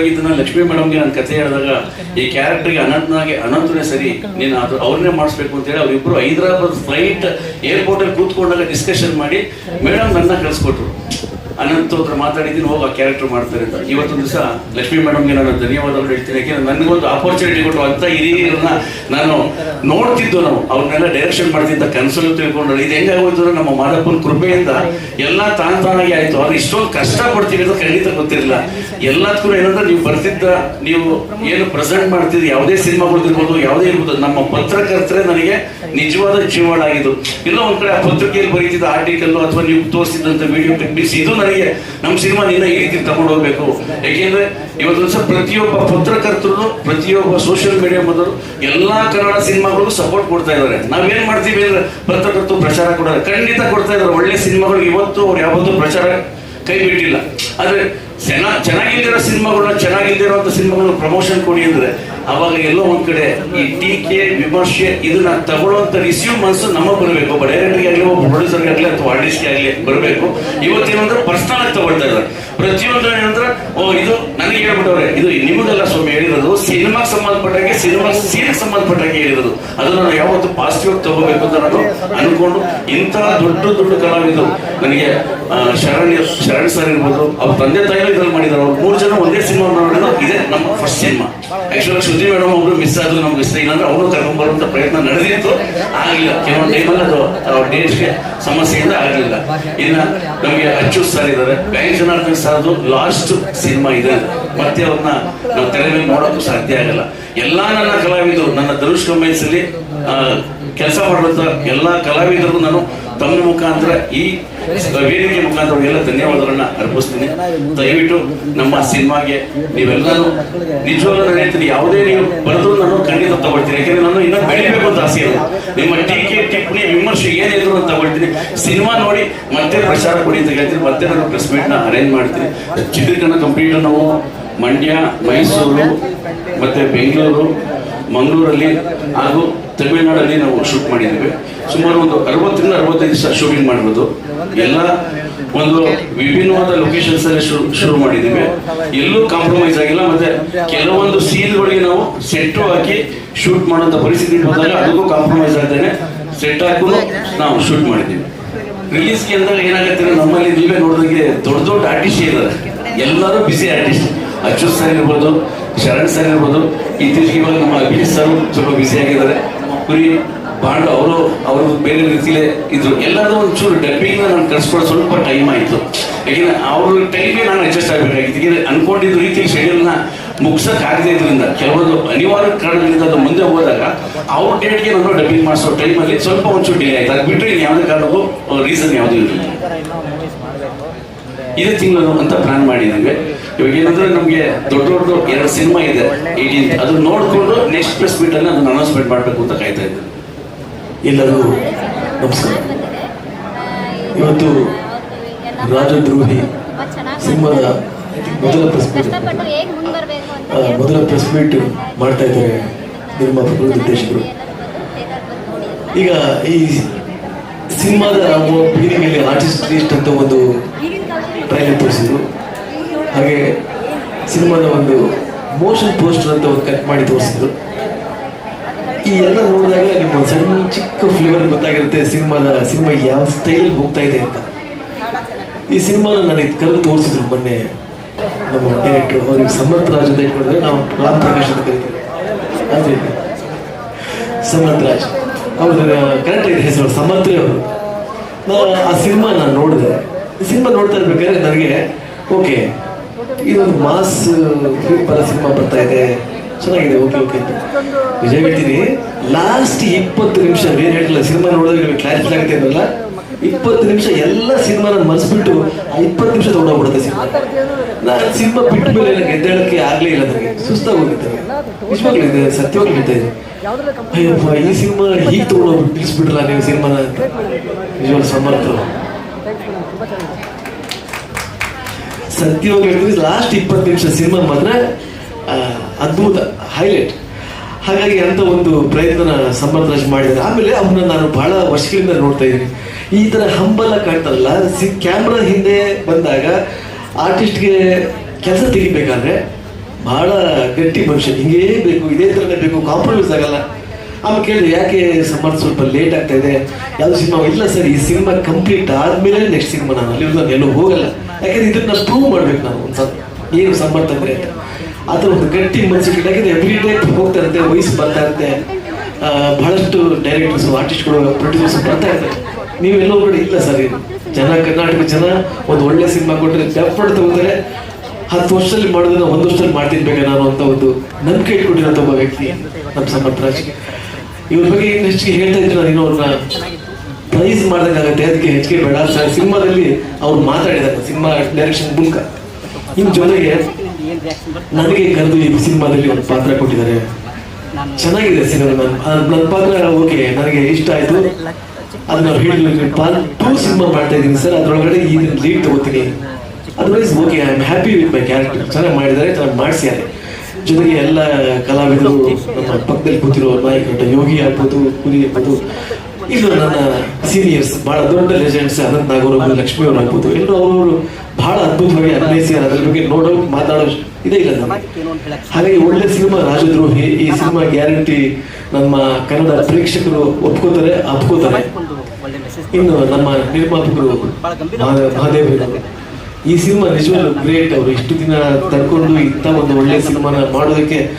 ಆಗಿ ಲಕ್ಷ್ಮೀ ಮೇಡಮ್ಗೆ ನಾನು ಕಥೆ ಹೇಳಿದಾಗ ಈ ಕ್ಯಾರೆಕ್ಟರ್ಗೆ ಅನಂತನಾಗೆ ಅನಂತನೇ ಸರಿ ನೀನು ಅದು ಅವ್ರನ್ನೇ ಮಾಡಿಸ್ಬೇಕು ಅಂತ ಹೇಳಿ ಅವ್ರಿಬ್ರು ಹೈದರಾಬಾದ್ ಫ್ಲೈಟ್ ಏರ್ಪೋರ್ಟ್ ಅಲ್ಲಿ ಕೂತ್ಕೊಂಡಾಗ ಡಿಸ್ಕಷನ್ ಮಾಡಿ ಮೇಡಮ್ ನನ್ನ ಕಳ್ಸಿಕೊಟ್ರು. ಅನಂತ ಹತ್ರ ಮಾತಾಡಿದ್ದೀನಿ ಹೋಗಿ ಆ ಕ್ಯಾರೆಕ್ಟರ್ ಮಾಡ್ತಾರೆ ಅಂತ. ಇವತ್ತೊಂದು ದಿವಸ ಲಕ್ಷ್ಮೀ ಮೇಡಮ್ಗೆ ನಾನು ಧನ್ಯವಾದಗಳು ಹೇಳ್ತೀನಿ. ಯಾಕೆಂದ್ರೆ ನನಗೊಂದು ಆಪರ್ಚುನಿಟಿ ಕೊಟ್ಟು ಅಂತ ಹಿರಿಯರನ್ನ ನಾನು ನೋಡ್ತಿದ್ದು ನಾವು. ಅವ್ರನ್ನೆಲ್ಲ ಡೈರೆಕ್ಷನ್ ಮಾಡ್ತಿದ್ದ ಕನಸಲ್ಲಿ ತಿಳ್ಕೊಂಡು ಇದು ಹೆಂಗಾಗೋಯ್ತು ಅಂದ್ರೆ ನಮ್ಮ ಮಾದಪ್ಪನ ಕೃಪೆಯಿಂದ ಎಲ್ಲ ತಾನ್ ತಾನಾಗಿ ಆಯ್ತು. ಅವ್ರು ಇಷ್ಟೊಂದು ಕಷ್ಟ ಪಡ್ತೀವಿ ಅಂತ ಖಂಡಿತ ಗೊತ್ತಿರಲಿಲ್ಲ ಎಲ್ಲದಕ್ಕೂ ಏನಂದ್ರೆ ನೀವು ಬರ್ತಿದ್ದ, ನೀವು ಏನು ಪ್ರೆಸೆಂಟ್ ಮಾಡ್ತಿದ್ರಿ ಯಾವುದೇ ಸಿನಿಮಾಗಳಿರ್ಬೋದು ಯಾವುದೇ ಇರ್ಬೋದು. ನಮ್ಮ ಪತ್ರಕರ್ತರೆ ನನಗೆ ನಿಜವಾದ ಜೀವಾಳ ಆಗಿದ್ದು ಇಲ್ಲ, ಒಂದ್ ಕಡೆ ಆ ಪತ್ರಿಕೆಯಲ್ಲಿ ಬರೀತಿದ್ದ ಆರ್ಟಿಕಲ್ ಅಥವಾ ನೀವು ತೋರಿಸಿದಂತ ವಿಡಿಯೋ ಕ್ಲಿಪ್ಸ್ ಇದು ನನಗೆ ನಮ್ಮ ಸಿನಿಮಾ ನಿನ್ನ ಈ ರೀತಿ ತಗೊಂಡು ಹೋಗ್ಬೇಕು? ಯಾಕೆಂದ್ರೆ ಇವತ್ತು ದಿವಸ ಪ್ರತಿಯೊಬ್ಬ ಪತ್ರಕರ್ತರು, ಪ್ರತಿಯೊಬ್ಬ ಸೋಷಿಯಲ್ ಮೀಡಿಯಾ ಮೊದಲು ಎಲ್ಲಾ ಕನ್ನಡ ಸಿನಿಮಾಗಳಿಗೂ ಸಪೋರ್ಟ್ ಕೊಡ್ತಾ ಇದ್ದಾರೆ. ನಾವೇನ್ ಮಾಡ್ತೀವಿ ಅಂದ್ರೆ ಪತ್ರಕರ್ತರು ಪ್ರಚಾರ ಕೊಡೋದು ಖಂಡಿತ ಕೊಡ್ತಾ ಇದ್ದಾರೆ. ಒಳ್ಳೆ ಸಿನಿಮಾಗಳು ಇವತ್ತು ಅವ್ರು ಯಾವತ್ತೂ ಪ್ರಚಾರ ಕೈ ಬಿಟ್ಟಿಲ್ಲ. ಆದ್ರೆ ಚೆನ್ನ ಚೆನ್ನಾಗಿಲ್ದಿರೋ ಸಿನಿಮಾಗಳನ್ನ ಚೆನ್ನಾಗಿಲ್ದಿರೋಂಥ ಸಿನಿಮಾಗಳನ್ನ ಪ್ರಮೋಷನ್ ಕೊಡಿ ಅಂದ್ರೆ ಅವಾಗ ಎಲ್ಲೋ ಒಂದು ಕಡೆ ಈ ಟೀಕೆ ವಿಮರ್ಶೆ ಇದನ್ನ ತಗೊಳ್ಳುವಂತ ರಿಸೀವ್ ಮನಸ್ಸು ನಮಗೆ ಬರಬೇಕು. ಒಬ್ಬ ಡೈರೆಕ್ಟರ್ಗೆ ಆಗಲಿ, ಒಬ್ಬ ಪ್ರೊಡ್ಯೂಸರ್ಗೆ ಆಗಲಿ, ಅಥವಾ ಆರ್ಟಿಸ್ಟ್ಗೆ ಆಗಲಿ ಬರಬೇಕು. ಇವತ್ತೇನಂದ್ರೆ ಪರ್ಸನಲ್ ಆಗಿ ತಗೊಳ್ತಾ ಇದ್ದಾರೆ. ಪ್ರತಿಯೊಂದು ಏನಂದ್ರೆ, ಓ, ಇದು ನನಗೆ ಹೇಳ್ಬಿಟ್ಟವ್ರೆ ಇದು ನಿಮಗೆಲ್ಲ ಸ್ವಾಮಿ ಹೇಳಿರೋದು ಸಿನಿಮಾ ಸಂಬಂಧಪಟ್ಟಂಗೆ ಸಿನಿಮಾ ಸೀನ್ ಸಂಬಂಧಪಟ್ಟಂಗೆ ಹೇಳಿರೋದು. ಅದನ್ನ ನಾನು ಯಾವತ್ತು ಪಾಸಿಟಿವ್ ತಗೋಬೇಕು ಅಂತ ನಾನು ಅನ್ಕೊಂಡು ಇಂತಹ ದೊಡ್ಡ ದೊಡ್ಡ ಕಲಾವಿದರು ನನಗೆ ಆ, ಶರಣ್ ಸರ್ ಇರ್ಬೋದು ಅವ್ರ ತಂದೆ ತಾಯಿನೂ ಇದ್ರಲ್ಲಿ ಮಾಡಿದ್ರು ಅವ್ರು ಮೂರು ಜನ ಒಂದೇ ಸಿನಿಮಾ ನೋಡಿದ್ರು ಇದೇ ನಮ್ಮ first cinema. Actually Shruti madam ಅವರು ಮಿಸ್ ಆದ್ರು ನಮ್ಗೆ ಇಷ್ಟ ಇಲ್ಲ ಅಂದ್ರೆ ಅವರು ಕರ್ಕೊಂಡ್ಬರುವಂತ ಪ್ರಯತ್ನ ನಡೆದಿತ್ತು. ಆಗಿಲ್ಲ. ಕೆಲವೊಂದು ಟೈಮಲ್ಲಿ ಅದು ಡೇಟ್ಗೆ ಸಮಸ್ಯೆಯಿಂದ ಆಗಲಿಲ್ಲ ಇನ್ನ ನಮಗೆ ಅಚ್ಚು ಸರ್ ಇದ್ದಾರೆ. ಬ್ಯಾಂಕ್ ಜನಾರ್ದನ್ ಸರ್ದು ಲಾಸ್ಟ್ ಸಿನಿಮಾ ಇದೆ ಮತ್ತೆ ಅವ್ರನ್ನ ನಾವು ತೆರೆ ಮೇಲೆ ನೋಡೋಕ್ಕೂ ಸಾಧ್ಯ ಆಗಲ್ಲ. ಎಲ್ಲ ನನ್ನ ಕಲಾವಿದರು, ನನ್ನ ಧನುಷ್ ಕೆಲಸ ಮಾಡುವಂತ ಎಲ್ಲ ಕಲಾವಿದರು ನಾನು ತಮ್ಮ ಮುಖಾಂತರ ಈ ವೇದಿಕೆ ಮುಖಾಂತರ ಎಲ್ಲ ಧನ್ಯವಾದಗಳನ್ನ ಅರ್ಪಿಸ್ತೀನಿ. ದಯವಿಟ್ಟು ನಮ್ಮ ಸಿನಿಮಾಗೆ ನೀವೆಲ್ಲರೂ ನಿಜವಾಗ್ಲೂ ನಾನು ಹೇಳ್ತೀನಿ ಯಾವುದೇ ನೀವು ಬರೆದ್ರು ನಾನು ಖಂಡಿತ ತಗೊಳ್ತೀನಿ. ಯಾಕೆಂದ್ರೆ ನಾನು ಇನ್ನೂ ಬೆಳಿಬೇಕು ಅಂತ ಆಸೆ ಇದೆ ನಿಮ್ಮ ಟೀಕೆ ಟಿಪ್ಪಣಿ ವಿಮರ್ಶೆ ಏನಿದ್ರು ಅಂತ ತಗೊಳ್ತೀನಿ ಸಿನಿಮಾ ನೋಡಿ ಮತ್ತೆ ಪ್ರಚಾರ ಕೊಡಿ ಅಂತ ಹೇಳ್ತೀನಿ ಮತ್ತೆ ನಾನು ಪ್ರೆಸ್ ಮೀಟ್ನ ಅರೇಂಜ್ ಮಾಡ್ತೀನಿ. ಚಿತ್ರೀಕರಣ ಕಂಪ್ಲೀಟ್ ನಾವು ಮಂಡ್ಯ, ಮೈಸೂರು, ಮತ್ತೆ ಬೆಂಗಳೂರು, ಮಂಗಳೂರಲ್ಲಿ ಹಾಗೂ ತಮಿಳುನಾಡಲ್ಲಿ ನಾವು ಶೂಟ್ ಮಾಡಿದ್ದೀವಿ. ಸುಮಾರು ಒಂದು ಅರವತ್ತರಿಂದ ಅರವತ್ತೈದು ದಿವಸ ಶೂಟಿಂಗ್ ಮಾಡಿರೋದು ಎಲ್ಲ ಒಂದು ವಿಭಿನ್ನವಾದ ಲೊಕೇಶನ್ಸ್ ಅಲ್ಲಿ ಶುರು- ಮಾಡಿದ್ದೀವಿ. ಎಲ್ಲೂ ಕಾಂಪ್ರಮೈಸ್ ಆಗಿಲ್ಲ, ಮತ್ತೆ ಕೆಲವೊಂದು ಸೀನ್ಗಳಿಗೆ ನಾವು ಸೆಟ್ ಹಾಕಿ ಶೂಟ್ ಮಾಡುವಂತ ಪರಿಸ್ಥಿತಿ ಬಂದಾಗ ಅದಕ್ಕೂ ಕಾಂಪ್ರಮೈಸ್ ಆಗ್ದೇನೆ ಸೆಟ್ ಹಾಕು ನಾವು ಶೂಟ್ ಮಾಡಿದ್ದೀವಿ. ರಿಲೀಸ್ಗೆ ಅಂದಾಗ ಏನಾಗುತ್ತೆ ನಮ್ಮಲ್ಲಿ ನೀವೇ ನೋಡಿದಂಗೆ ದೊಡ್ಡ ದೊಡ್ಡ ಆರ್ಟಿಸ್ಟ್ ಇದ್ದಾರೆ. ಎಲ್ಲರೂ ಬಿಸಿ ಆರ್ಟಿಸ್ಟ್ ಅಚ್ಯುತ್ ಸರ್ ಇರ್ಬೋದು, ಶರಣ್ ಸರ್ ಇರ್ಬೋದು. ಇತ್ತೀಚೆಗೆ ಇವಾಗ ನಮ್ಮ ಅಭಿಜಿತ್ ಸರ್ ಸ್ವಲ್ಪ ಬಿಸಿ ಆಗಿದ್ದಾರೆ. ಕುರಿ ಬಾಂಡ್ ಅವರು ಅವರು ಬೇರೆ ರೀತಿಲೇ ಇದ್ರು. ಎಲ್ಲರೂ ಒಂಚೂರು ಡಬ್ಬಿಂಗ್ ನಾನು ಕಳ್ಸ್ಕೊಡೋ ಸ್ವಲ್ಪ ಟೈಮ್ ಆಯಿತು. ಯಾಕೆಂದ್ರೆ ಅವ್ರ ಟೈಮ್ಗೆ ನಾನು ಅಡ್ಜಸ್ಟ್ ಆಗಬೇಕಾಗಿತ್ತು. ಯಾಕೆಂದ್ರೆ ಅನ್ಕೊಂಡಿದ್ದ ರೀತಿ ಶೆಡ್ಯೂಲ್ನ ಮುಗ್ಸಕ್ ಆಗದೆ ಇದರಿಂದ ಕೆಲವೊಂದು ಅನಿವಾರ್ಯ ಕಾರಣಗಳಿಂದ ಅದು ಮುಂದೆ ಹೋದಾಗ ಅವ್ರ ಡೇಟ್ಗೆ ನಾನು ಡಬ್ಬಿಂಗ್ ಮಾಡಿಸೋ ಟೈಮಲ್ಲಿ ಸ್ವಲ್ಪ ಒಂಚೂರು ಡಿಲೇ ಆಯ್ತು. ಅದು ಬಿಟ್ಟರೆ ಯಾವುದೇ ಕಾರಣಕ್ಕೂ ರೀಸನ್ ಯಾವುದೂ ಇರಲಿಲ್ಲ ಇದೇ ತಿಂಗಳು ಅಂತ ಪ್ಲಾನ್ ಮಾಡಿದ್ದೀವಿ. ಇವಾಗ ಏನಂದ್ರೆ ನಮಗೆ ದೊಡ್ಡ ದೊಡ್ಡ ಎರಡು ಸಿನಿಮಾ ಇದೆ ಏಟೀನ್ ಅದು ನೋಡಿಕೊಂಡು ನೆಕ್ಸ್ಟ್ ಪ್ರೆಸ್ ಮೀಟಲ್ಲಿ ಅದನ್ನು ಅನೌನ್ಸ್ಮೆಂಟ್ ಮಾಡಬೇಕು ಅಂತ ಕಾಯ್ತಾ ಇದ್ದೆ. ಎಲ್ಲರಿಗೂ ನಮಸ್ಕಾರ. ಇವತ್ತು ರಾಜದ್ರೋಹಿ ಸಿನಿಮಾದ ಮೊದಲ ಪ್ರೆಸ್ ಮೀಟ್ ಮೊದಲ ಪ್ರೆಸ್ ಮೀಟ್ ಮಾಡ್ತಾ ಇದ್ದಾರೆ ನಿರ್ಮಾಪಕರು ನಿರ್ದೇಶಕರು. ಈಗ ಈ ಸಿನಿಮಾದ ಮೇಲೆ ಆರ್ಟಿಸ್ಟ್ ಲಿಸ್ಟ್ ಅಂತ ಒಂದು ಟ್ರೈಲರ್ ತೋರಿಸಿದ್ರು. ಹಾಗೆ ಸಿನಿಮಾದ ಒಂದು ಮೋಷನ್ ಪೋಸ್ಟರ್ ಅಂತ ಒಂದು ಕಟ್ ಮಾಡಿ ತೋರಿಸಿದ್ರು. ಈ ಎಲ್ಲ ನೋಡಿದಾಗ ನಿಮ್ಮ ಸಣ್ಣ ಚಿಕ್ಕ ಫ್ಲೇವರ್ ಗೊತ್ತಾಗಿರುತ್ತೆ ಸಿನಿಮಾದ ಸಿನಿಮಾ ಯಾವ ಸ್ಟೈಲ್ ಹೋಗ್ತಾ ಇದೆ ಅಂತ. ಈ ಸಿನಿಮಾನ ನನಗೆ ಕರೆದು ತೋರಿಸಿದ್ರು ಮೊನ್ನೆ ನಮ್ಮ ಡೈರೆಕ್ಟರ್ ಅವ್ರಿಗೆ ಸಮರ್ಥ ರಾಜ್ ಅಂತ ಇಟ್ಕೊಂಡ್ರೆ ನಾವು ರಾಮ್ ಪ್ರಕಾಶ್ ಅಂತ ಕರಿತೀವಿ. ಅದೇ. ಸಮರ್ಥ ರಾಜ್. ಅವ್ರ ಕರೆಕ್ಟ್ ಆಗಿದೆ ಹೆಸರು ಸಮರ್ಥ ಅವರು. ನಾನು ಆ ಸಿನಿಮಾ ನಾನು ನೋಡಿದೆ. ಈ ಸಿನಿಮಾ ನೋಡ್ತಾ ಇರ್ಬೇಕಾದ್ರೆ ನನಗೆ, ಓಕೆ, ಇದೊಂದು ಮಾಸ್ ಪರ ಸಿನಿಮಾ ಬರ್ತಾ ಇದೆ. ಚೆನ್ನಾಗಿದೆ, ಓಕೆ ಓಕೆ ಅಂತ. ನಿಜ ಹೇಳ್ತೀನಿ ಲಾಸ್ಟ್ ಇಪ್ಪತ್ತು ನಿಮಿಷ ಬೇರೆ ಹೇಳಿಲ್ಲ ಸಿನಿಮಾ ನೋಡಿದ್ರೆ ಕ್ಲಾರಿಟಿ ಆಗುತ್ತೆ ಅನ್ನಲ್ಲ ಇಪ್ಪತ್ತು ನಿಮಿಷ ಎಲ್ಲ ಸಿನಿಮಾನ ನಾನು ಮರೆಸ್ಬಿಟ್ಟು ಆ ಇಪ್ಪತ್ತು ನಿಮಿಷ ತೊಗೊಂಡೋಗ್ಬಿಡುತ್ತೆ ಸಿನಿಮಾ. ನಾನು ಸಿನಿಮಾ ಬಿಟ್ಟ ಮೇಲೆ ನನಗೆ ಎದ್ದೇಳಕ್ಕೆ ಆಗಲೇ ಇಲ್ಲ ನನಗೆ ಸುಸ್ತಾಗಿ ಹೋಗುತ್ತೆ ನಿಜವಾಗ್ಲೂ ಇದೆ ಸತ್ಯವಾಗ್ಲೂ ಇದೆ ಅಯ್ಯಪ್ಪ ಈ ಸಿನಿಮಾ ಹೀಗೆ ತೊಗೊಂಡೋಗ್ಬಿಟ್ಟು ನಿಲ್ಲಿಸ್ಬಿಟ್ರಲ್ಲ ನೀವು ಸಿನಿಮಾನ ಅಂತ. ನಿಜವಾಗ್ಲೂ ಸಮರ್ಥರು ಸತ್ಯವಾಗಿ ಹೇಳ್ತೀವಿ ಲಾಸ್ಟ್ ಇಪ್ಪತ್ತು ನಿಮಿಷ ಸಿನಿಮಾ ಮಾತ್ರ ಅದ್ಭುತ ಹೈಲೈಟ್ ಹಾಗಾಗಿ ಅಂತ ಒಂದು ಪ್ರಯತ್ನ ಸಮರ್ಥ ರಾಜ್ ಮಾಡಿದ್ದಾರೆ. ಆಮೇಲೆ ಅವನ್ನ ನಾನು ಬಹಳ ವರ್ಷಗಳಿಂದ ನೋಡ್ತಾ ಇದ್ದೀನಿ. ಈ ತರ ಹಂಬಲ ಕಾಣ್ತಾರಲ್ಲ ಸಿ ಕ್ಯಾಮ್ರಾ ಹಿಂದೆ ಬಂದಾಗ ಆರ್ಟಿಸ್ಟ್ಗೆ ಕೆಲಸ ತೆಗಿಬೇಕಾದ್ರೆ ಬಹಳ ಗಟ್ಟಿ ಮನುಷ್ಯ, ಹಿಂಗೇ ಬೇಕು, ಇದೇ ಥರನೇ ಬೇಕು ಕಾಂಪ್ರಮೈಸ್ ಆಗಲ್ಲ. ಆಮೇಲೆ ಕೇಳಿದೆ, ಯಾಕೆ ಸಮ್ಮರ್ ಸ್ವಲ್ಪ ಲೇಟ್ ಆಗ್ತಾ ಇದೆ? ಯಾವ್ದು ಸಿನಿಮಾ ಇಲ್ಲ ಸರ್, ಈ ಸಿನಿಮಾ ಕಂಪ್ಲೀಟ್ ಆದ್ಮೇಲೆ ನೆಕ್ಸ್ಟ್ ಸಿನಿಮಾ ನಾನು ಅಲ್ಲಿ ನಾನು ಎಲ್ಲೂ ಹೋಗಲ್ಲ. ಯಾಕಂದ್ರೆ ಇದನ್ನ ಪ್ರೂವ್ ಮಾಡ್ಬೇಕು ನಾವು ಒಂದ್ಸಲ. ಏನು ಸಮ್ಮರ್ ತಂದ್ರೆ ಅಂತ. ಆ ಒಂದು ಗಟ್ಟಿ ಮನಸ್ಸಿಗೆ ಯಾಕಂದ್ರೆ ಎವ್ರಿ ಡೇ ಹೋಗ್ತಾ ಇರುತ್ತೆ ವಯಸ್ಸು ಬರ್ತಾ ಇರುತ್ತೆ ಬಹಳಷ್ಟು ಡೈರೆಕ್ಟರ್ಸ್ ಆರ್ಟಿಸ್ಟ್ಗಳು ಪ್ರೊಡ್ಯೂಸರ್ಸ್ ಬರ್ತಾ ಇರ್ತಾರೆ. ನೀವೆಲ್ಲೋ ಕೂಡ ಇಲ್ಲ ಸರ್ ಜನ ಕರ್ನಾಟಕ ಜನ ಒಂದು ಒಳ್ಳೆ ಸಿನಿಮಾ ಕೊಟ್ಟರೆ ಡೆಫರ್ಟ್ ತಗೋತಾರೆ. ಹತ್ತು ವರ್ಷದಲ್ಲಿ ಮಾಡೋದನ್ನ ಒಂದು ವರ್ಷದಲ್ಲಿ ಮಾಡ್ತೀನಿ ಬೇಗ ನಾನು ಅಂತ ಒಂದು ನಂಬಿಕೆ ಇಟ್ಕೊಂಡಿರೋಂಥ ಒಬ್ಬ ವ್ಯಕ್ತಿ, ನಮ್ಮ ಸಮರ್ಥ ರಾಜ್. ಇವ್ರ ಬಗ್ಗೆ ಹೆಚ್ಚಿಗೆ ಹೇಳ್ತಾ ಇದ್ರು ನಾನು ಇನ್ನೊಂದು ಪ್ರೈಸ್ ಮಾಡ್ದಂಗಾಗತ್ತೆ, ಅದಕ್ಕೆ ಹೆಚ್ಚಿಗೆ ಬೇಡ. ಸರ್, ಸಿನಿಮಾದಲ್ಲಿ ಅವ್ರು ಮಾತಾಡಿದಾರೆ, ಸಿನಿಮಾ ಡೈರೆಕ್ಷನ್ ಮೂಲಕ. ಇನ್ ಜೊತೆಗೆ ನನಗೆ ಕರೆದು ಈ ಸಿನಿಮಾದಲ್ಲಿ ಒಂದು ಪಾತ್ರ ಕೊಟ್ಟಿದ್ದಾರೆ. ಚೆನ್ನಾಗಿದೆ ಸಿನಿಮಾ ನನ್ನ ಪಾತ್ರ, ಓಕೆ, ನನಗೆ ಇಷ್ಟ ಆಯ್ತು. ಅದನ್ನ ಪಾರ್ಟ್ ಟೂ ಸಿನಿಮಾ ಮಾಡ್ತಾ ಇದ್ದೀನಿ ಸರ್. ಅದರೊಳಗಡೆ ಈ ಲೀಡ್ ತಗೋತೀನಿ. Otherwise okay I am happy with my character ಚೆನ್ನಾಗಿ ಮಾಡಿದ್ದಾರೆ ಚೆನ್ನಾಗಿ ಮಾಡಿಸ್ಯಾರೆ ಜೊತೆಗೆ ಎಲ್ಲ ಕಲಾವಿದರು ನಮ್ಮ ಪಕ್ಕದಲ್ಲಿ ಕೂತಿರೋ ನಾಯಕ ಯೋಗಿ ಆಗ್ಬೋದು ಕುರಿ ಆಗ್ಬೋದು ಇದು ನನ್ನ ಸೀನಿಯರ್ಸ್ ಬಹಳ ದೊಡ್ಡ ಲೆಜೆಂಡ್ಸ್ ಅನಂತ್ ನಾಗೂರ್ ಅವರು ಲಕ್ಷ್ಮಿ ಅವರು ಆಗ್ಬೋದು. ಎಲ್ಲರೂ ಅವರು ಬಹಳ ಅದ್ಭುತವಾಗಿ ಅಭಿನಯಿಸಿದ್ದಾರೆ ಅದ್ರ ಬಗ್ಗೆ ನೋಡೋ ಮಾತಾಡೋ ಇದೇ ಇಲ್ಲ ಹಾಗಾಗಿ ಒಳ್ಳೆ ಸಿನಿಮಾ ರಾಜದ್ರೋಹಿ ಈ ಸಿನಿಮಾ ಗ್ಯಾರಂಟಿ ನಮ್ಮ ಕನ್ನಡ ಪ್ರೇಕ್ಷಕರು ಒಪ್ಕೋತಾರೆ, ಅಪ್ಕೋತಾರೆ. ಇನ್ನು ನಮ್ಮ ನಿರ್ಮಾಪಕರು ಮಹಾ- ಮಹಾದೇವ್ ಈ ಸಿನಿಮಾ ನಿಜವಾಗ್ಲೂ ಗ್ರೇಟ್ ಅವರು ಇಷ್ಟು ದಿನ ತಡ್ಕೊಂಡು ಇಂಥ ಒಂದು ಒಳ್ಳೆ ಸಿನಿಮಾನ ಮಾಡೋದಕ್ಕೆ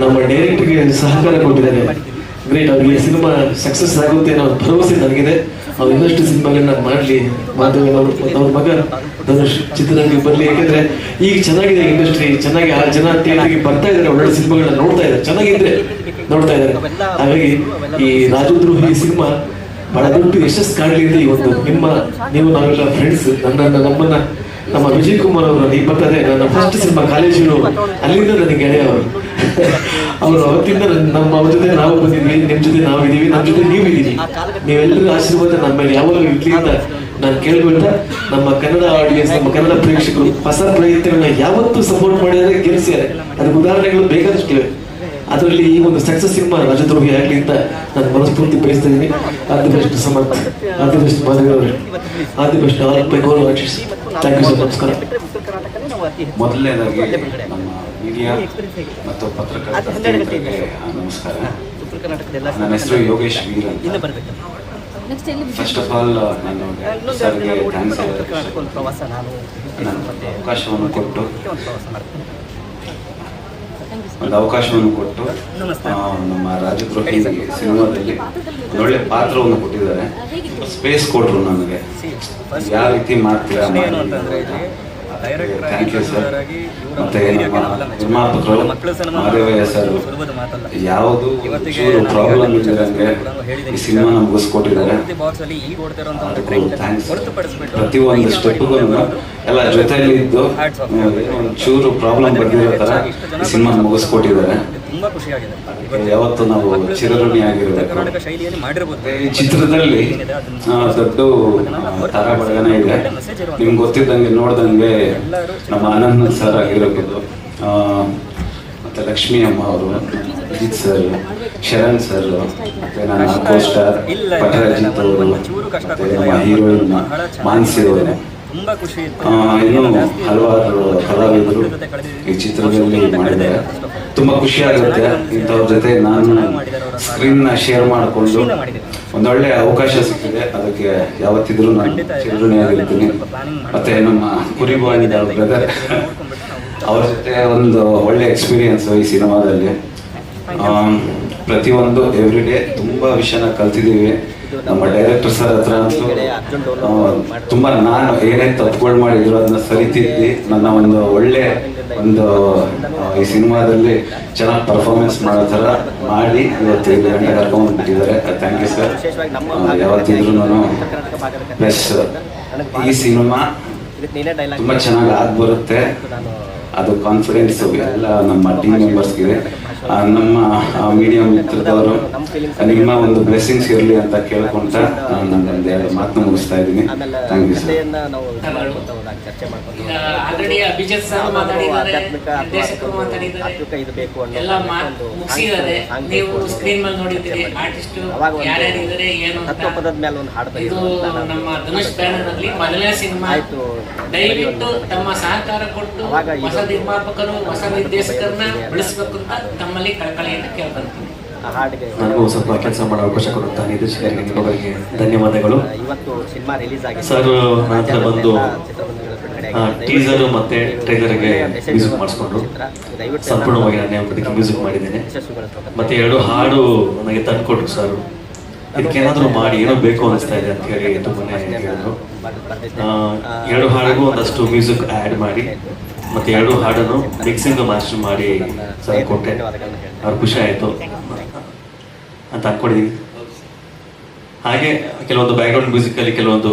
ನಮ್ಮ ಡೈರೆಕ್ಟರ್ಗೆ ಸಹಕಾರ ಕೊಟ್ಟಿದ್ದಾರೆ. ಗ್ರೇಟ್ ಅವ್ರಿಗೆ ಸಿನಿಮಾ ಸಕ್ಸಸ್ ಆಗುತ್ತೆ ಅನ್ನೋ ಭರವಸೆ ನನಗಿದೆ. ಅವ್ರು ಇನ್ನಷ್ಟು ಸಿನಿಮಾಗಳನ್ನ ಮಾಡ್ಲಿ ಮಾಧವನ್ ಅವರು ಮಗ ಧನುಷ್ ಚಿತ್ರರಂಗಕ್ಕೆ ಬರಲಿ. ಯಾಕಂದ್ರೆ ಈಗ ಚೆನ್ನಾಗಿದೆ ಇಂಡಸ್ಟ್ರಿ ಚೆನ್ನಾಗಿ ಆ ಜನ ಥಿಯೇಟರ್ಗೆ ಬರ್ತಾ ಇದ್ದಾರೆ ಒಳ್ಳೆ ಸಿನಿಮಾಗಳನ್ನ ನೋಡ್ತಾ ಇದ್ದಾರೆ, ಚೆನ್ನಾಗಿದ್ರೆ ನೋಡ್ತಾ ಇದ್ದಾರೆ. ಹಾಗಾಗಿ ಈ ರಾಜದ್ರೋಹಿ ಸಿನಿಮಾ ಬಹಳ ದೊಡ್ಡ ಯಶಸ್ಸು ಕಾಣಲಿ ಅಂತ ಈ ಒಂದು ನಿಮ್ಮ, ನೀವು ನಾವೆಲ್ಲ ಫ್ರೆಂಡ್ಸ್ ನನ್ನನ್ನ, ನಮ್ಮನ್ನ, ನಮ್ಮ ವಿಜಯ್ ಕುಮಾರ್ ಅವರು ಈಗ ಬರ್ತಾರೆ ನನ್ನ ಫಸ್ಟ್ ಸಿನಿಮಾ ಕಾಲೇಜು ಅಲ್ಲಿಂದ ನನಗೆ ಗೆಳೆಯ ಅವರು ಅವತ್ತಿಂದ ನಮ್ಮ ಅವ್ರ ಜೊತೆ ನಾವು ಬಂದಿದ್ವಿ ನಿಮ್ ಜೊತೆ ನಾವು ನಮ್ ನಮ್ಮ ಜೊತೆ ನೀವು ಇದೀವಿ ನೀವೆಲ್ಲರೂ ಆಶೀರ್ವಾದ ನಮ್ಮ ಮೇಲೆ ಯಾವಾಗ ಇರ್ಲಿ ಅಂತ ನಾನು ಕೇಳ್ಬಿಟ್ಟ ನಮ್ಮ ಕನ್ನಡ ಆಡಿಯನ್ಸ್ ನಮ್ಮ ಕನ್ನಡ ಪ್ರೇಕ್ಷಕರು ಹೊಸ ಪ್ರಯತ್ನಗಳನ್ನ ಯಾವತ್ತೂ ಸಪೋರ್ಟ್ ಮಾಡಿದರೆ ಗೆಲ್ಸಿದ್ದಾರೆ ಅದಕ್ಕೆ ಉದಾಹರಣೆಗಳು ಬೇಕಾದಷ್ಟಿವೆ ಅದರಲ್ಲಿ ಈ ಒಂದು ಸಕ್ಸಸ್ ಸಿನಿಮಾ ರಾಜದ್ರೋಹಿ ಆಗಲಿ ಅಂತ ನಾನು ಮನಸ್ಫೂರ್ತಿ ಬಯಸ್ತಾ ಇದ್ದೀನಿ. ಆಲ್ ಬೆಸ್ಟ್ ಸಮರ್ಥ ಅದು ಬೆಸ್ಟ್ ಮಾಧವಿ ಅದು ಬೆಸ್ಟ್ ಆಲ್ ಮೈ ಗೌರವ ಥ್ಯಾಂಕ್ ಯು ಸರ್ ನಮಸ್ಕಾರ. ಮೊದಲನೇದಾಗಿ ನಮ್ಮ ಮೀಡಿಯಾ ಮತ್ತು ಪತ್ರಕರ್ತ ನಮಸ್ಕಾರ. ನನ್ನ ಹೆಸರು ಯೋಗೇಶ್ ವೀರ್ ಅಂತ. ಫಸ್ಟ್ ಆಫ್ ಆಲ್ ನಾನು ಸರ್ಗೆ ಥ್ಯಾಂಕ್ಸ್ ಪ್ರವಾಸ ನಾನು ನಾನು ಅವಕಾಶವನ್ನು ಕೊಟ್ಟು. ಥ್ಯಾಂಕ್ ಯು ಒಂದು ಅವಕಾಶವನ್ನು ಕೊಟ್ಟು ನಮ್ಮ ರಾಜದ್ರೋಹಿ ಸಿನಿಮಾದಲ್ಲಿ ಒಳ್ಳೆ ಪಾತ್ರವನ್ನು ಕೊಟ್ಟಿದ್ದಾರೆ. ಸ್ಪೇಸ್ ಕೊಟ್ಟರು ನನಗೆ ಯಾವ ರೀತಿ ಮಾಡ್ತೀರಾ ಮಾಡಿ ಯಾವುದು ಪ್ರಾಬ್ಲಮ್ ಇಲ್ಲದಂಗೆ ಈ ಸಿನಿಮಾ ಮುಗಿಸ್ಕೊಟ್ಟಿದ್ದಾರೆ ಪ್ರತಿಯೊಂದು ಸ್ಟೆಪ್ಗೂ ಎಲ್ಲ ಜೊತೆಯಲ್ಲಿ ಇದ್ದು ಪ್ರಾಬ್ಲಮ್ ಬರ್ದಿರೋ ಥರ ಈ ಸಿನಿಮಾ ಮುಗಿಸ್ಕೊಟ್ಟಿದ್ದಾರೆ ತುಂಬಾ ಖುಷಿಯಾಗಿದೆ. ಯಾವತ್ತು ನಾವು ಚಿರಋಣಿ ಆಗಿರೋದು ಕರ್ನಾಟಕ ಶೈಲಿಯಲ್ಲಿ ಮಾಡಿರ್ಬೋದು. ಈ ಚಿತ್ರದಲ್ಲಿ ದೊಡ್ಡ ತಾರಾ ಬಳಗನ ಇದೆ. ನಿಮ್ಗೆ ಗೊತ್ತಿದ್ದಂಗೆ ನೋಡ್ದಂಗೆ ನಮ್ಮ ಆನಂದ್ ಸರ್ ಆಗಿರಬಹುದು ಮತ್ತೆ ಲಕ್ಷ್ಮೀ ಅಮ್ಮ ಅವರು ಅಜಿತ್ ಸರ್ ಶರಣ್ ಸರ್ ಮತ್ತೆ ನನ್ನ ಕೋ ಸ್ಟಾರ್ ಪಟರಾಜಿತ್ ಅವರು ಮತ್ತೆ ನಮ್ಮ ಹೀರೋಯಿನ್ ಮಾನ್ಸಿ ಅವರು. ತುಂಬಾ ಖುಷಿ ಇತ್ತು. ಹಲವಾರು ಕಲಾವಿದರು ಈ ಚಿತ್ರದಲ್ಲಿ ಮಾಡಿದ್ದಾರೆ. ತುಂಬಾ ಖುಷಿ ಆಗುತ್ತೆ. ಇಂಥವ್ರ ಜೊತೆ ನಾನು ಸ್ಕ್ರೀನ್ನ ಶೇರ್ ಮಾಡಿಕೊಂಡು ಒಂದೊಳ್ಳೆ ಅವಕಾಶ ಸಿಕ್ಕಿದೆ. ಅದಕ್ಕೆ ಯಾವತ್ತಿದ್ರೂ ನಾನು ಚಿರಋಣಿಯಾಗಿರ್ತೀನಿ ಮತ್ತೆ ನಮ್ಮ ಕುರಿಬು ಬ್ರದರ್ ಅವ್ರ ಜೊತೆ ಒಂದು ಒಳ್ಳೆ ಎಕ್ಸ್ಪೀರಿಯನ್ಸ್ ಈ ಸಿನಿಮಾದಲ್ಲಿ ಪ್ರತಿಯೊಂದು ಎವ್ರಿ ಡೇ ತುಂಬಾ ವಿಷಯನ ಕಲ್ತಿದ್ದೀವಿ. ನಮ್ಮ ಡೈರೆಕ್ಟರ್ ಸರ್ ಹತ್ರ ಅಂತೂ ತುಂಬಾ ನಾನು ಏನೇನ್ ತಪ್ಪುಗಳು ಮಾಡಿದ್ರು ಅದನ್ನ ಸರಿತಿದ್ದಿ ನನ್ನ ಒಂದು ಒಳ್ಳೆ ಒಂದು ಈ ಸಿನಿಮಾದಲ್ಲಿ ಚೆನ್ನಾಗಿ ಪರ್ಫಾರ್ಮೆನ್ಸ್ ಮಾಡೋ ಥರ ಮಾಡಿ ಇವತ್ತು ಐದು ಗಂಟೆ ಕರ್ಕೊಂಡು ಬಿಟ್ಟಿದ್ದಾರೆ. ಥ್ಯಾಂಕ್ ಯು ಸರ್ ಯಾವತ್ತಿದ್ರು ನಾನು ಪ್ಲಸ್ ಈ ಸಿನಿಮಾ ತುಂಬ ಚೆನ್ನಾಗಿ ಆಗಿ ಬರುತ್ತೆ. ಅದು ಕಾನ್ಫಿಡೆನ್ಸ್ ಎಲ್ಲ ನಮ್ಮ ಟೀಮ್ ಮೆಂಬರ್ಸ್ಗಿದೆ ನಮ್ಮ ಮೀಡಿಯಾ ಮಿತ್ರದವರು ನಿಮ್ಮ ಒಂದು ಬ್ಲೆಸ್ಸಿಂಗ್ಸ್ ಇರಲಿ ಅಂತ ಕೇಳ್ಕೊಂತ ನಾನು ನನ್ನ ಎರಡು ಮಾತನ್ನ ಮುಗಿಸ್ತಾ ಇದ್ದೀನಿ. ಥ್ಯಾಂಕ್ ಯು ಸರ್ ಇದು ಒಂದು ಬೇಕು ಒಂದು ಮೇಲೆ ಒಂದು ಒಂದು ಹಾಡು ಆಯ್ತು. ದಯವಿಟ್ಟು ತಮ್ಮ ಸಹಕಾರ ಕೊಟ್ಟು ಹೊಸ ನಿರ್ಮಾಪಕರು ಹೊಸ ನಿರ್ದೇಶಕರನ್ನ ಬೆಳೆಸಬೇಕು ಅಂತ ತಮ್ಮಲ್ಲಿ ಕಳಕಳಿಯನ್ನು ಕೇಳ್ಕೊಂತೀನಿ ಆ ಹಾಡಿಗೆ ನನಗೂ ಸ್ವಲ್ಪ ಕೆಲಸ ಮಾಡೋ ಅವಕಾಶ ಕೊಡುತ್ತಾ ನಿರ್ದೇಶಕರಿಗೆ ನಿಮ್ಮವರಿಗೆ ಧನ್ಯವಾದಗಳು. ಸರ್ ನಂತರ ಬಂದು ಟೀಸರ್ ಮತ್ತೆ ಟ್ರೈಲರ್ಗೆ ಮ್ಯೂಸಿಕ್ ಮಾಡಿಸ್ಕೊಂಡ್ರು ಸಂಪೂರ್ಣವಾಗಿ ನಾನು ಅದಕ್ಕೆ ಮ್ಯೂಸಿಕ್ ಮಾಡಿದ್ದೇನೆ. ಮತ್ತೆ ಎರಡು ಹಾಡು ನನಗೆ ತಂದ್ಕೊಟ್ರು ಸರ್. ಇದಕ್ಕೇನಾದ್ರೂ ಮಾಡಿ ಏನೋ ಬೇಕು ಅನಿಸ್ತಾ ಇದೆ ಅಂತ ಹೇಳಿ ತುಂಬಾನೇ ಹೇಳಿದ್ರು. ಆ, ಎರಡು ಹಾಡಿಗೂ ಒಂದಷ್ಟು ಮ್ಯೂಸಿಕ್ ಆ್ಯಡ್ ಮಾಡಿ. ಮತ್ತೆ ಎರಡು ಹಾಡನ್ನು ಮಿಕ್ಸಿಂಗ್ ಮಾಸ್ಟರ್ ಮಾಡಿ ಸರ್ ಕೊಟ್ಟೆ. ಅವ್ರು ಖುಷಿ ಆಯಿತು. ಅಂತ ಅನ್ಕೊಂಡಿದೀವಿ ಹಾಗೆ ಕೆಲವೊಂದು ಬ್ಯಾಕ್ಗ್ರೌಂಡ್ ಮ್ಯೂಸಿಕಲ್ಲಿ ಕೆಲವೊಂದು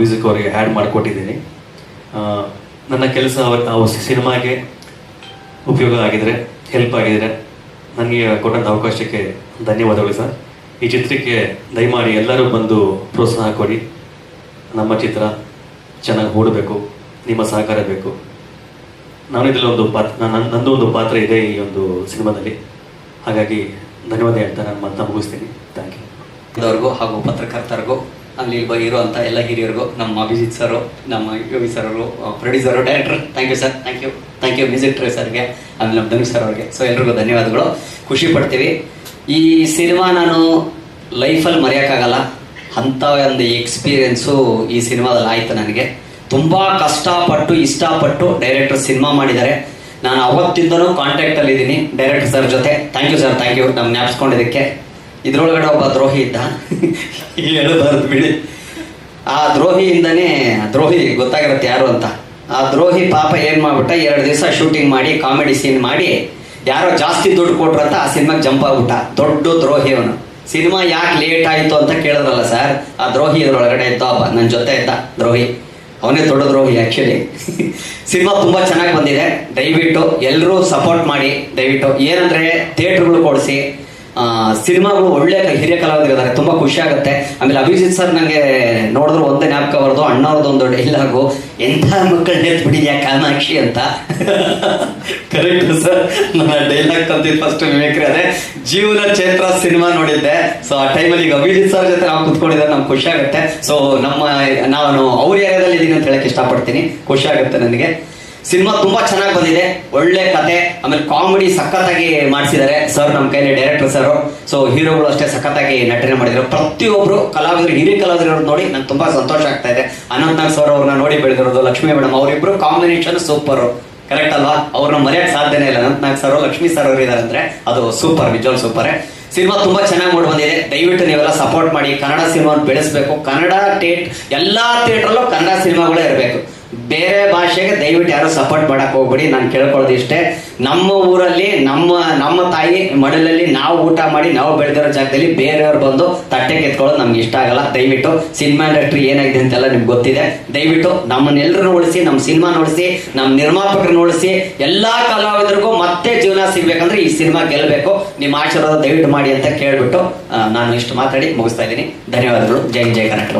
ಮ್ಯೂಸಿಕ್ ಅವರಿಗೆ ಆ್ಯಡ್ ಮಾಡಿಕೊಟ್ಟಿದ್ದೀನಿ. ನನ್ನ ಕೆಲಸ ಅವ್ರ ಸಿನಿಮಾಗೆ ಉಪಯೋಗ ಆಗಿದ್ರೆ ಹೆಲ್ಪ್ ಆಗಿದ್ರೆ ನನಗೆ ಕೊಟ್ಟಂಥ ಅವಕಾಶಕ್ಕೆ ಧನ್ಯವಾದಗಳು ಸರ್. ಈ ಚಿತ್ರಕ್ಕೆ ದಯಮಾಡಿ ಎಲ್ಲರೂ ಬಂದು ಪ್ರೋತ್ಸಾಹ ಕೊಡಿ. ನಮ್ಮ ಚಿತ್ರ ಚೆನ್ನಾಗಿ ಓಡಬೇಕು. ನಿಮ್ಮ ಸಹಕಾರ ಬೇಕು. ನಾನು ಇದರಲ್ಲಿ ಒಂದು ಪಾತ್ರ ನನ್ನ ನಂದು ಒಂದು ಪಾತ್ರ ಇದೆ ಈ ಒಂದು ಸಿನಿಮಾದಲ್ಲಿ. ಹಾಗಾಗಿ ಧನ್ಯವಾದ ಹೇಳ್ತಾ ನಾನು ಮತ್ತೆ ಮುಗಿಸ್ತೀನಿ. ಥ್ಯಾಂಕ್ ಯು ಹಾಗೂ ಪತ್ರಕರ್ತರಿಗೂ, ಅಲ್ಲಿ ಇಲ್ಲಿ ಇರುವಂಥ ಎಲ್ಲ ಹಿರಿಯರಿಗೂ, ನಮ್ಮ ಅಭಿಜಿತ್ ಸರು, ನಮ್ಮ ಯೋಗಿ ಸರ್ ಅವರು producer director thank you sir thank you thank you music ಸರ್ಗೆ, ಆಮೇಲೆ ನಮ್ಮ ಧನುಷ್ ಸರ್ ಅವ್ರಿಗೆ. ಸೊ ಎಲ್ರಿಗೂ ಧನ್ಯವಾದಗಳು. ಖುಷಿ ಪಡ್ತೀವಿ. ಈ ಸಿನಿಮಾ ನಾನು ಲೈಫಲ್ಲಿ ಮರೆಯೋಕ್ಕಾಗಲ್ಲ. ಅಂಥ ಒಂದು ಎಕ್ಸ್ಪೀರಿಯೆನ್ಸು ಈ ಸಿನಿಮಾದಲ್ಲಿ ಆಯಿತು ನನಗೆ. ತುಂಬ ಕಷ್ಟಪಟ್ಟು, ಇಷ್ಟಪಟ್ಟು ಡೈರೆಕ್ಟರ್ ಸಿನಿಮಾ ಮಾಡಿದ್ದಾರೆ. ನಾನು ಅವತ್ತಿಂದನೂ ಕಾಂಟ್ಯಾಕ್ಟಲ್ಲಿ ಇದ್ದೀನಿ ಡೈರೆಕ್ಟರ್ ಸರ್ ಜೊತೆ. Thank you sir thank you ನಮ್ಮ ಜ್ಞಾಪಿಸ್ಕೊಂಡಿದ್ದಕ್ಕೆ. ಇದ್ರೊಳಗಡೆ ಒಬ್ಬ ದ್ರೋಹಿ ಇದ್ದ. ಹೇಳಬಾರ್ದು ಬಿಡಿ. ಆ ದ್ರೋಹಿಯಿಂದನೇ, ದ್ರೋಹಿ ಗೊತ್ತಾಗಿರುತ್ತೆ ಯಾರು ಅಂತ. ಆ ದ್ರೋಹಿ ಪಾಪ ಏನು ಮಾಡ್ಬಿಟ್ಟ, ಎರಡು ದಿವಸ ಶೂಟಿಂಗ್ ಮಾಡಿ ಕಾಮಿಡಿ ಸೀನ್ ಮಾಡಿ, ಯಾರೋ ಜಾಸ್ತಿ ದುಡ್ಡು ಕೊಟ್ರಂತ ಆ ಸಿನಿಮಾಗೆ ಜಂಪ್ ಆಗ್ಬಿಟ್ಟ. ದೊಡ್ಡ ದ್ರೋಹಿ ಅವನು. ಸಿನಿಮಾ ಯಾಕೆ ಲೇಟ್ ಆಯಿತು ಅಂತ ಕೇಳಿದ್ರಲ್ಲ ಸರ್ ಆ ದ್ರೋಹಿ ಇದ್ರೊಳಗಡೆ ಇದ್ದ ಒಬ್ಬ ನನ್ನ ಜೊತೆ ಇದ್ದ ದ್ರೋಹಿ. ಅವನೇ ದೊಡ್ಡ ದ್ರೋಹಿ ಆ್ಯಕ್ಚುಲಿ ಸಿನಿಮಾ ತುಂಬ ಚೆನ್ನಾಗಿ ಬಂದಿದೆ. ದಯವಿಟ್ಟು ಎಲ್ಲರೂ ಸಪೋರ್ಟ್ ಮಾಡಿ. ದಯವಿಟ್ಟು ಏನಂದ್ರೆ ಥಿಯೇಟ್ರ್ಗಳು ಕೊಡಿಸಿ. ಸಿನಿಮಾಗಳು ಒಳ್ಳೆ ಹಿರಿಯ ಕಲಾವಿದರಿದ್ದಾರೆ, ತುಂಬ ಖುಷಿ ಆಗುತ್ತೆ. ಆಮೇಲೆ ಅಭಿಜಿತ್ ಸರ್ ನಂಗೆ ನೋಡಿದ್ರು ಒಂದೇ ಜ್ಞಾಪಕ ಬರೋದು, ಅಣ್ಣವ್ರದ್ದು ಒಂದು ಡೈಲಾಗು, ಎಂಥ ಡೆತ್ ಬಿಡಿದ್ಯಾ ಕಾಮಾಕ್ಷಿ ಅಂತ? ಕರೆಕ್ಟ್ ಸರ್ ನನ್ನ ಡೈಲಾಗ್ ತಂದಿದ್ದು ಫಸ್ಟ್ ಮಿಮಿಕ್ರಿ ಅದೇ, ಜೀವನ ಚೈತ್ರ ಸಿನಿಮಾ ನೋಡಿದ್ದೆ. ಸೊ ಆ ಟೈಮಲ್ಲಿ ಈಗ ಅಭಿಜಿತ್ ಸರ್ ಜೊತೆ ನಾವು ಕುತ್ಕೊಂಡಿದ್ರೆ ನಮ್ಗೆ ಖುಷಿ ಆಗುತ್ತೆ. ಸೊ ನಮ್ಮ, ನಾನು ಅವ್ರ ಏರಿಯಾದಲ್ಲಿ ಇದ್ದೀನಿ ಅಂತ ಹೇಳಕ್ ಇಷ್ಟಪಡ್ತೀನಿ. ಖುಷಿ ಆಗುತ್ತೆ ನನಗೆ. ಸಿನಿಮಾ ತುಂಬಾ ಚೆನ್ನಾಗಿ ಬಂದಿದೆ, ಒಳ್ಳೆ ಕತೆ, ಆಮೇಲೆ ಕಾಮಿಡಿ ಸಖತ್ತಾಗಿ ಮಾಡಿಸಿದ್ದಾರೆ. ಸರ್ ನಮ್ಮ ಕೈಲಿ ಡೈರೆಕ್ಟರ್ ಸರ್. ಸೊ ಹೀರೋಗಳು ಅಷ್ಟೇ ಸಖತ್ತಾಗಿ ನಟನೆ ಮಾಡಿದ್ರು ಪ್ರತಿಯೊಬ್ರು ಕಲಾವಿದರು, ಹಿರಿಯ ಕಲಾವಿದರು ನೋಡಿ ನಂಗೆ ತುಂಬಾ ಸಂತೋಷ ಆಗ್ತಾ ಇದೆ. ಅನಂತನಾಗ್ ಸರ್ ಅವ್ರನ್ನ ನೋಡಿ ಬೆಳೆದಿರೋದು ಲಕ್ಷ್ಮೀ ಮೇಡಮ್ ಅವರಿಬ್ರು ಕಾಂಬಿನೇಷನ್ ಸೂಪರ್ ಕರೆಕ್ಟ್ ಅಲ್ವಾ? ಅವ್ರನ್ನ ಮರೆಯಕ್ ಸಾಧ್ಯನೇ ಇಲ್ಲ. ಅನಂತನಾಗ್ ಸರ್, ಲಕ್ಷ್ಮೀ ಸರ್ ಅವರು ಇದಾರೆ ಅಂದ್ರೆ ಅದು ಸೂಪರ್ ನಿಜವಾಗ್ ಸೂಪರ್ ಸಿನಿಮಾ ತುಂಬಾ ಚೆನ್ನಾಗಿ ಮೂಡ್ ಬಂದಿದೆ. ದಯವಿಟ್ಟು ನೀವೆಲ್ಲ ಸಪೋರ್ಟ್ ಮಾಡಿ. ಕನ್ನಡ ಸಿನಿಮಾ ಬೆಳೆಸಬೇಕು. ಕನ್ನಡ ಥಿಯೇಟ್ ಎಲ್ಲಾ ಥಿಯೇಟ್ರಲ್ಲೂ ಕನ್ನಡ ಸಿನಿಮಾಗಳೇ ಇರಬೇಕು. ಬೇರೆ ಭಾಷೆಗೆ ದಯವಿಟ್ಟು ಯಾರು ಸಪೋರ್ಟ್ ಮಾಡಕ್ ಹೋಗ್ಬಿಡಿ. ನಾನು ಕೇಳ್ಕೊಳ್ಳೋದು ಇಷ್ಟೇ. ನಮ್ಮ ಊರಲ್ಲಿ, ನಮ್ಮ ನಮ್ಮ ತಾಯಿ ಮಡಲಲ್ಲಿ ನಾವು ಊಟ ಮಾಡಿ, ನಾವು ಬೆಳೆದಿರೋ ಜಾಗದಲ್ಲಿ ಬೇರೆಯವ್ರು ಬಂದು ತಟ್ಟೆ ಕೆತ್ಕೊಳ್ಳೋದು ನಮ್ಗೆ ಇಷ್ಟ ಆಗಲ್ಲ. ದಯವಿಟ್ಟು ಸಿನಿಮಾ ಇಂಡಸ್ಟ್ರಿ ಏನಾಗಿದೆ ಅಂತೆಲ್ಲ ನಿಮ್ಗೆ ಗೊತ್ತಿದೆ. ದಯವಿಟ್ಟು ನಮ್ಮನ್ನೆಲ್ಲರೂ ಉಳಿಸಿ, ನಮ್ಮ ಸಿನಿಮಾ ನೋಡಿಸಿ ನಮ್ಮ ನಿರ್ಮಾಪಕರನ್ನ ಉಳಿಸಿ, ಎಲ್ಲಾ ಕಲಾವಿದರಿಗೂ ಮತ್ತೆ ಜೀವನ ಸಿಗ್ಬೇಕಂದ್ರೆ ಈ ಸಿನಿಮಾ ಗೆಲ್ಲಬೇಕು. ನಿಮ್ಮ ಆಶೀರ್ವಾದ ದಯವಿಟ್ಟು ಮಾಡಿ ಅಂತ ಕೇಳ್ಬಿಟ್ಟು ನಾನು ಇಷ್ಟು ಮಾತಾಡಿ ಮುಗಿಸ್ತಾ ಇದ್ದೀನಿ. ಧನ್ಯವಾದಗಳು. ಜೈ ಜೈ ಕರ್ನಾಟಕ